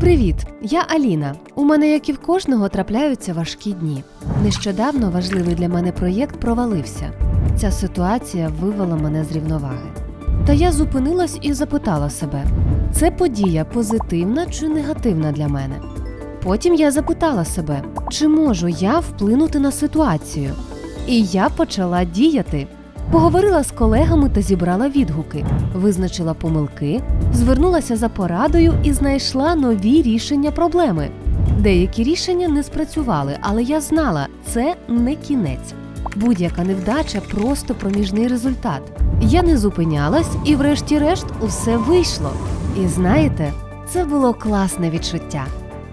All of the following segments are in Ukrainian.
Привіт, я Аліна. У мене, як і в кожного, трапляються важкі дні. Нещодавно важливий для мене проєкт провалився. Ця ситуація вивела мене з рівноваги. Та я зупинилась і запитала себе: це подія позитивна чи негативна для мене? Потім я запитала себе, чи можу я вплинути на ситуацію. І я почала діяти. Поговорила з колегами та зібрала відгуки, визначила помилки, звернулася за порадою і знайшла нові рішення проблеми. Деякі рішення не спрацювали, але я знала, це не кінець. Будь-яка невдача просто проміжний результат. Я не зупинялась, і, врешті-решт, усе вийшло. І знаєте, це було класне відчуття.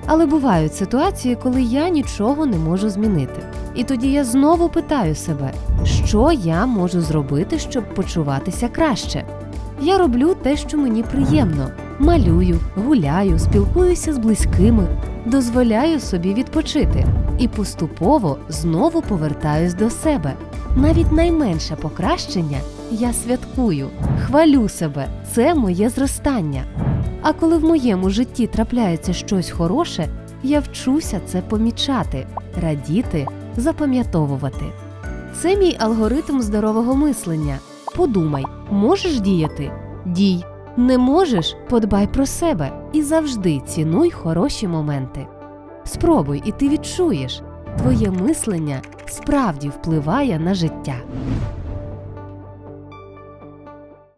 Але бувають ситуації, коли я нічого не можу змінити. І тоді я знову питаю себе, що я можу зробити, щоб почуватися краще. Я роблю те, що мені приємно: малюю, гуляю, спілкуюся з близькими, дозволяю собі відпочити і поступово знову повертаюсь до себе. Навіть найменше покращення я святкую, хвалю себе, це моє зростання. А коли в моєму житті трапляється щось хороше, я вчуся це помічати, радіти, запам'ятовувати. Це мій алгоритм здорового мислення. Подумай, можеш діяти? Дій. Не можеш подбай про себе і завжди цінуй хороші моменти. Спробуй, і ти відчуєш, твоє мислення справді впливає на життя.